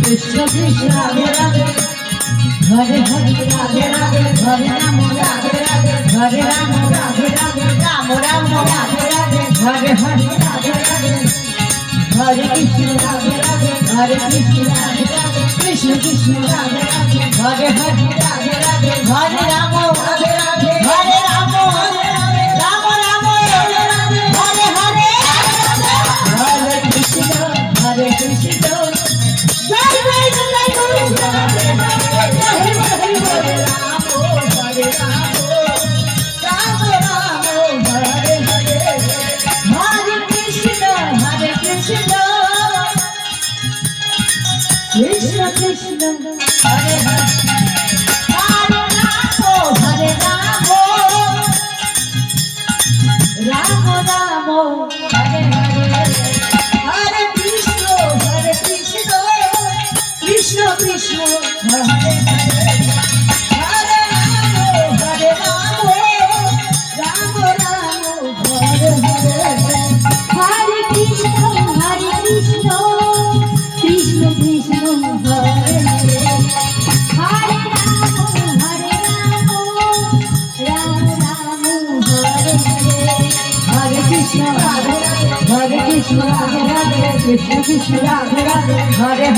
Krishna Krishna Radhe Radhe Hare Hare Radhe Radhe Hare Ram Radhe Radhe Hare Ram Radhe Radhe Ram Ram Radhe Radhe Hare Hare Radhe Radhe Hare Krishna Radhe Radhe Hare Krishna Radhe Radhe Krishna Krishna Radhe Radhe Hare Hare Radhe Radhe Hare Ram. Krishna Ram Ram Hare Hare Hare Krishna Radhe Radhe Hare